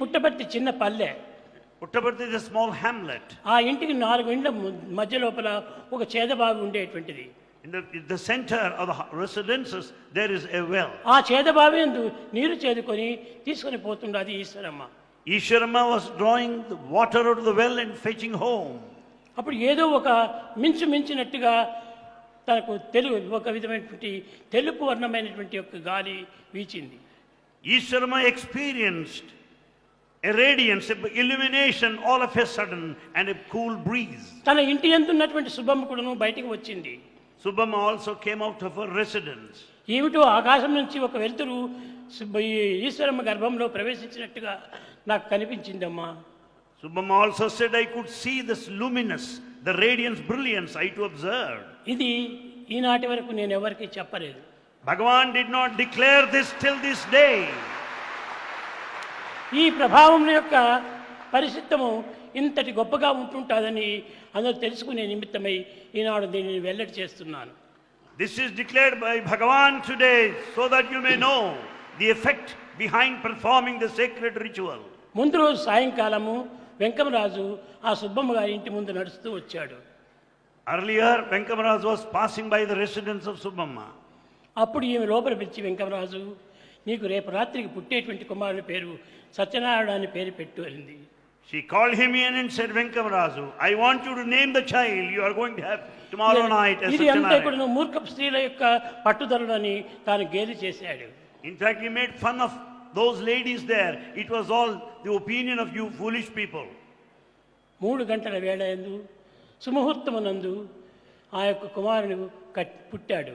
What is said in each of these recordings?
పుట్టపర్తి చిన్న పల్లె is a small hamlet. ఆ ఇంటికి నాలుగు ఇండ్ల మధ్య లోపల ఒక చేదబావి ఉండేటువంటిది In the, in the center of the residences, there is a well. ఆ చేదబావి యందు నీరు చేదుకొని తీసుకొని పోతుండది Eshwaramma Ishwarama was drawing the water out of the well and fetching home. అప్పుడు ఏదో ఒక మించు మించినట్టుగా తనకు తెలుగు ఒక విధమైనటువంటి తెలుపు వర్ణమైనటువంటి యొక్క గాలి వీచింది Ishwarama experienced a radiance, a illumination all of a sudden, and a cool breeze. తన ఇంటి ఎంతున్నటువంటి శుభమ్మ కూడాను బయటికి వచ్చింది Subhama also came out of her residence. ఏమిటో ఆకాశం నుంచి ఒక వెలుతురు ఈశ్వరమ్మ గర్భంలో ప్రవేశించినట్టుగా నాకు కనిపించిందమ్మా Subhama also said, I could see this luminous, the radiance, brilliance I to observed. ఇది ఈనాటి వరకు నేను ఎవరికి చెప్పలేదు Bhagavan did not declare this till this day. ఈ ప్రభావం యొక్క పరిశుద్ధము ఇంతటి గొప్పగా ఉంటుంటుందని అందరూ తెలుసుకునే నిమిత్తమై ఈనాడు దీనిని వెల్లడి చేస్తున్నాను. This is declared by Bhagavan today so that you may know the effect behind performing the secret ritual ముందు రోజు సాయంకాలము వెంకమరాజు ఆ సుబ్బమ్మ గారి ఇంటి ముందు నడుస్తూ వచ్చాడు. Earlier Venkamaraju was passing by the residence of Subbamma అప్పుడు ఈమె లోపల పిలిచి వెంకమరాజు నీకు రేపు రాత్రికి పుట్టేటువంటి కుమారుని పేరు సత్యనారాయణ అని పేరు పెట్టు అనింది She called him in and said, Venkamaraju, I want you to name the child you are going to have tomorrow night as ఇది అంతా Satyanarayana. కూడా మూర్ఖ స్త్రీల యొక్క పట్టుదలని తాను గేలి చేశాడు In fact, he made fun of those ladies there. It was all the opinion of you foolish people. మూడు గంటల వేళ ఎందు సుముహూర్తమునందు ఆ యొక్క కుమారుడు కట్ పుట్టాడు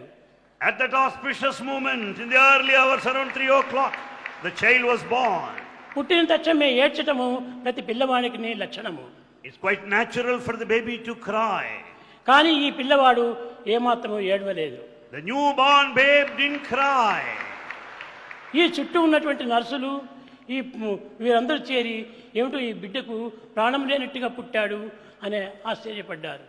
At that auspicious moment, in the early hours around 3 o'clock, the child was born. పుట్టిన తక్షణమే ఏడ్చటము ప్రతి పిల్లవాడికి లక్షణము It's quite natural for the baby to cry. కానీ ఈ పిల్లవాడు ఏమాత్రము ఏడవలేదు The newborn babe didn't cry. ఈ చుట్టూ ఉన్నటువంటి నర్సులు ఈ వీరందరూ చేరి ఏమిటో ఈ బిడ్డకు ప్రాణం లేనట్టుగా పుట్టాడు అనే ఆశ్చర్యపడ్డారు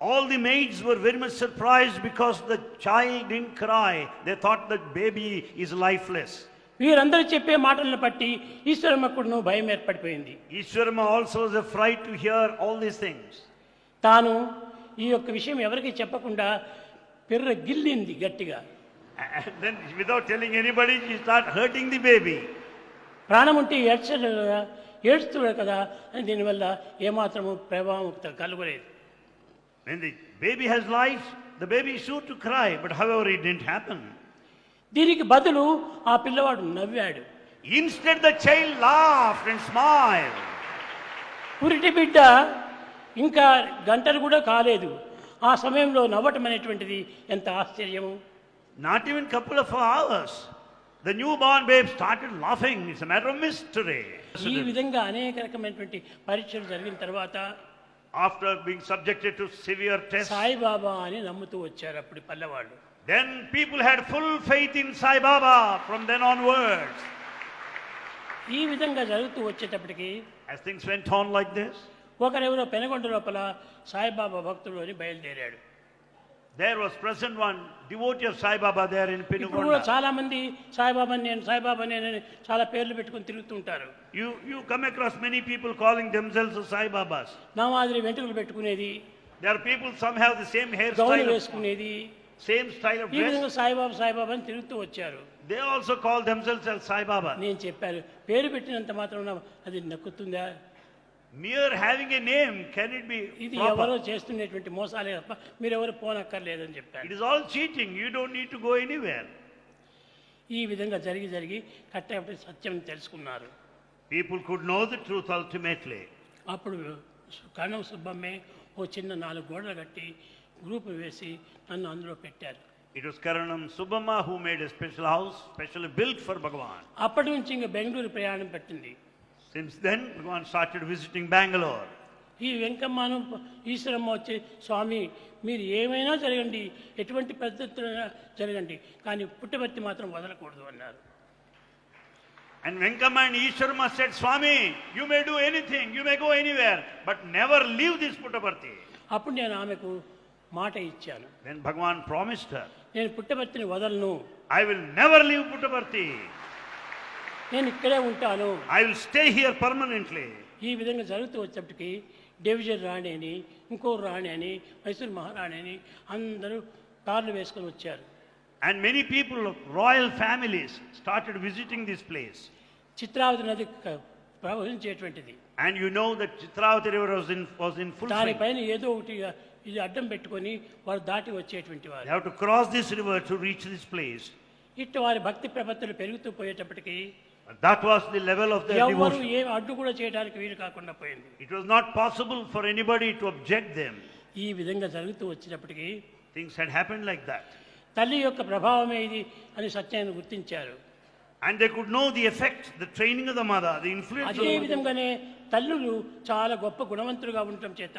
All the maids were very much surprised because the child didn't cry. They thought the baby is lifeless. వీరందరూ చెప్పే మాటలను బట్టి ఈశ్వరమ్మకుడును భయం ఏర్పడిపోయింది. Eswaramma also was afraid to hear all these things తాను ఈ యొక్క విషయం ఎవరికి చెప్పకుండా పెర్ర గిల్లింది గట్టిగా. Then without telling anybody she hurting the baby ప్రాణం ఉంటే ఏడ్చడు కదా ఏడుస్తున్నాడు కదా దీనివల్ల ఏమాత్రము ప్రభావం కలగలేదు. When the baby has life, the baby is sure to cry, but however, it didn't happen. దీనికి బదులు ఆ పిల్లవాడు నవ్వాడు Instead, the child laughed and smiled. పురిటి బిడ్డ ఇంకా గంటలు కూడా కాలేదు ఆ సమయంలో నవ్వటం అనేటువంటిది ఎంత ఆశ్చర్యము Not even couple of hours. The newborn babe started laughing. It's a matter of mystery. ఈ విధంగా అనేక రకమైనటువంటి పరీక్షలు జరిగిన తర్వాత After being subjected to severe tests, Saibaba అని నమ్ముతూ వచ్చారు అప్పుడు పల్లెవాళ్ళు then people had full faith in Sai Baba from then onwards. ఈ విధంగా జరుగుతూ వచ్చేటప్పటికి As things went on like this, ఒకరెవరో Penukonda లోపల సాయిబాబా భక్తుడు అని బయలుదేరాడు there was present one devotee of Sai Baba there in ఇప్పుడు కూడా Pinukonda. చాలా మంది సాయిబాబా నేను సాయిబాబా నేను చాలా పేర్లు పెట్టుకుని తిరుగుతుంటారు You, you come across many people calling themselves as Sai Babas. నా మాదిరి వెంట్రుకలు పెట్టుకునేది There are people, some have the same gown hairstyle, of- వేసుకునేది same style of ఈ dress. విధంగా సాయిబాబా సాయిబాబా అని తిరుగుతూ వచ్చారు They also call themselves as Sai Baba. నేను చెప్పాను పేరు పెట్టినంత మాత్రం అది నక్కుతుందా mere having a name can it be ఇది ఎవరో చేస్తున్నటువంటి మోసాలే తప్ప మీరు ఎవరు పోనక్కర్లేదు అని చెప్పారు. It is all cheating you don't need to go anywhere ఈ విధంగా జరిగి జరిగి కట్టే సత్యం తెలుసుకున్నారు. People could know the truth ultimately అప్పుడు కణం సుబ్బమ్మే ఓ చిన్న నాలుగు గోడలు కట్టి గ్రూపు వేసి నన్ను అందులో పెట్టారు. It was Karanam Subbamma who made a special house special built for Bhagavan అప్పటి నుంచి ఇంకా బెంగళూరు ప్రయాణం పెట్టింది. Since then, Bhagavan started visiting Bangalore. ఈ వెంకమ్మను ఈశ్వరమ్మ వచ్చి స్వామి మీరు ఏమైనా జరగండి ఎటువంటి పద్ధతులైనా జరగండి కానీ పుట్టబర్తి మాత్రం వదలకూడదు అన్నారు And Venkama and Ishwarma said, Swami, you may do anything, you may go anywhere, but never leave this Puttaparthi. అప్పుడు నేను ఆమెకు మాట ఇచ్చాను Then Bhagavan promised her, నేను పుట్టబర్తిని వదలను I will never leave Puttaparthi. నేను ఇక్కడే ఉంటాను. I will stay here permanently ఈ విధంగా జరుగుతూ వచ్చేటికి డివిజన్ రాణి అని ఇంకో రాణి అని మైసూర్ మహారాణి అని అందరూ కార్లు వేసుకొని వచ్చారు. And many people royal families started visiting this place Chitravati నది ప్రవహించేటువంటిది. And you know that Chitravati river was in was in full దాని పైన ఏదో ఒకటి ఇది అడ్డం పెట్టుకొని వారు దాటి వచ్చేటువంటి వారు. Have to cross this river to reach this place ఇట్టు వారి భక్తి ప్రపత్తులు పెరుగుతూ పోయేటప్పటికీ That was the level of their ఎవరు. ఏ అడ్డు కూడా చేయడానికి వీలు కాకుండా పోయింది It was not possible for anybody to object them. ఈ విధంగా జరుగుతూ వచ్చినప్పటికీ Things had happened like that. తల్లి యొక్క ప్రభావమే ఇది అని సత్యాన్ని గుర్తించారు And they could know the effect, the training of the mother, the influence of అదే. విధంగానే తల్లులు చాలా గొప్ప గుణవంతులుగా ఉండటం చేత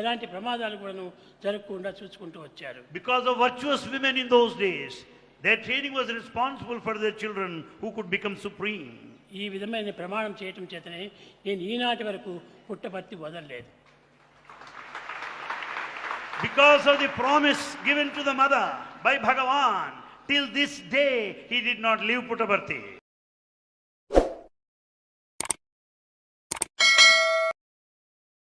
ఎలాంటి ప్రమాదాలు కూడాను జరగకుండా చూసుకుంటూ వచ్చారు Because of virtuous women in those days, their training was responsible for their children who could become supreme. ఈ విధమైన ప్రమాణం చేయటం చేతనే నేను ఈనాటి వరకు పుట్టపర్తి వదలలేదు Because of the promise given to the mother by Bhagavan, till this day he did not leave Puttaparthi.